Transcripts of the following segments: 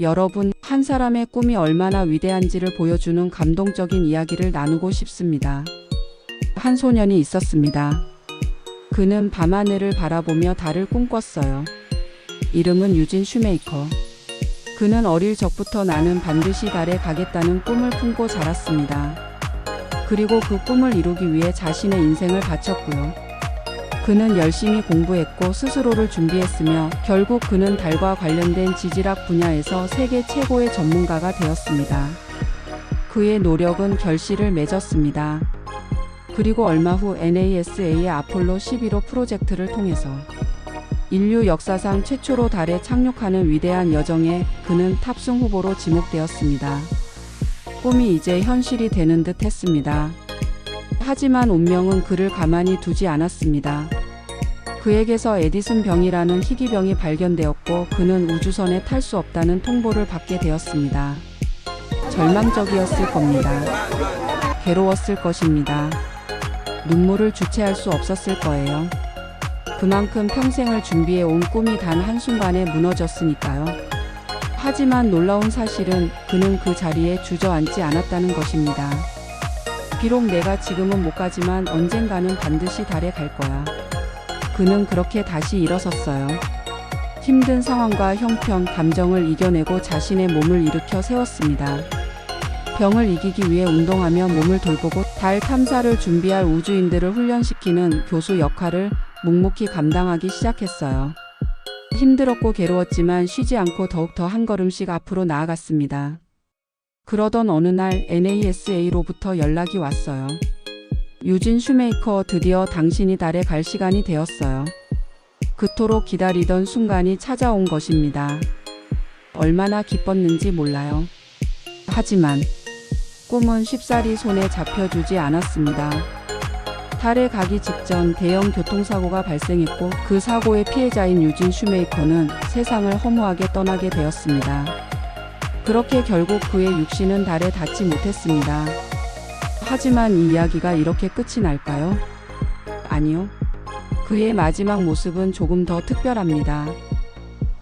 여러분, 한 사람의 꿈이 얼마나 위대한지를 보여주는 감동적인 이야기를 나누고 싶습니다. 한 소년이 있었습니다. 그는 밤하늘을 바라보며 달을 꿈꿨어요. 이름은 유진 슈메이커. 그는 어릴 적부터 나는 반드시 달에 가겠다는 꿈을 품고 자랐습니다. 그리고 그 꿈을 이루기 위해 자신의 인생을 바쳤고요. 그는 열심히 공부했고 스스로를 준비했으며 결국 그는 달과 관련된 지질학 분야에서 세계 최고의 전문가가 되었습니다. 그의 노력은 결실을 맺었습니다. 그리고 얼마 후 NASA의 아폴로 11호 프로젝트를 통해서 인류 역사상 최초로 달에 착륙하는 위대한 여정에 그는 탑승 후보로 지목되었습니다. 꿈이 이제 현실이 되는 듯 했습니다. 하지만 운명은 그를 가만히 두지 않았습니다. 그에게서 에디슨 병이라는 희귀병이 발견되었고 그는 우주선에 탈 수 없다는 통보를 받게 되었습니다. 절망적이었을 겁니다. 괴로웠을 것입니다. 눈물을 주체할 수 없었을 거예요. 그만큼 평생을 준비해 온 꿈이 단 한순간에 무너졌으니까요. 하지만 놀라운 사실은 그는 그 자리에 주저앉지 않았다는 것입니다. 비록 내가 지금은 못 가지만 언젠가는 반드시 달에 갈 거야. 그는 그렇게 다시 일어섰어요. 힘든 상황과 형편, 감정을 이겨내고 자신의 몸을 일으켜 세웠습니다. 병을 이기기 위해 운동하며 몸을 돌보고 달 탐사를 준비할 우주인들을 훈련시키는 교수 역할을 묵묵히 감당하기 시작했어요. 힘들었고 괴로웠지만 쉬지 않고 더욱더 한 걸음씩 앞으로 나아갔습니다. 그러던 어느 날 NASA로부터 연락이 왔어요. 유진 슈메이커 드디어 당신이 달에 갈 시간이 되었어요. 그토록 기다리던 순간이 찾아온 것입니다. 얼마나 기뻤는지 몰라요. 하지만 꿈은 쉽사리 손에 잡혀주지 않았습니다. 달에 가기 직전 대형 교통사고가 발생했고 그 사고의 피해자인 유진 슈메이커는 세상을 허무하게 떠나게 되었습니다. 그렇게 결국 그의 육신은 달에 닿지 못했습니다. 하지만 이 이야기가 이렇게 끝이 날까요? 아니요. 그의 마지막 모습은 조금 더 특별합니다.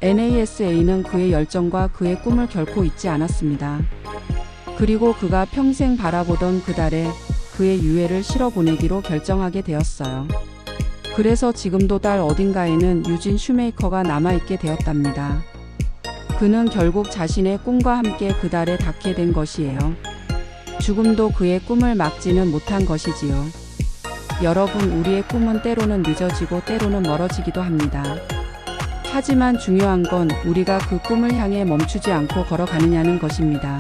NASA는 그의 열정과 그의 꿈을 결코 잊지 않았습니다. 그리고 그가 평생 바라보던 그 달에 그의 유해를 실어 보내기로 결정하게 되었어요. 그래서 지금도 달 어딘가에는 유진 슈메이커가 남아있게 되었답니다. 그는 결국 자신의 꿈과 함께 그 달에 닿게 된 것이에요. 죽음도 그의 꿈을 막지는 못한 것이지요. 여러분, 우리의 꿈은 때로는 늦어지고 때로는 멀어지기도 합니다. 하지만 중요한 건 우리가 그 꿈을 향해 멈추지 않고 걸어가느냐는 것입니다.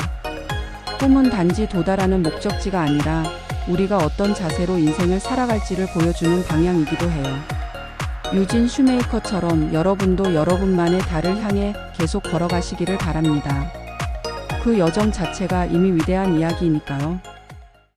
꿈은 단지 도달하는 목적지가 아니라 우리가 어떤 자세로 인생을 살아갈지를 보여주는 방향이기도 해요. 유진 슈메이커처럼 여러분도 여러분만의 달을 향해 계속 걸어가시기를 바랍니다. 그 여정 자체가 이미 위대한 이야기이니까요.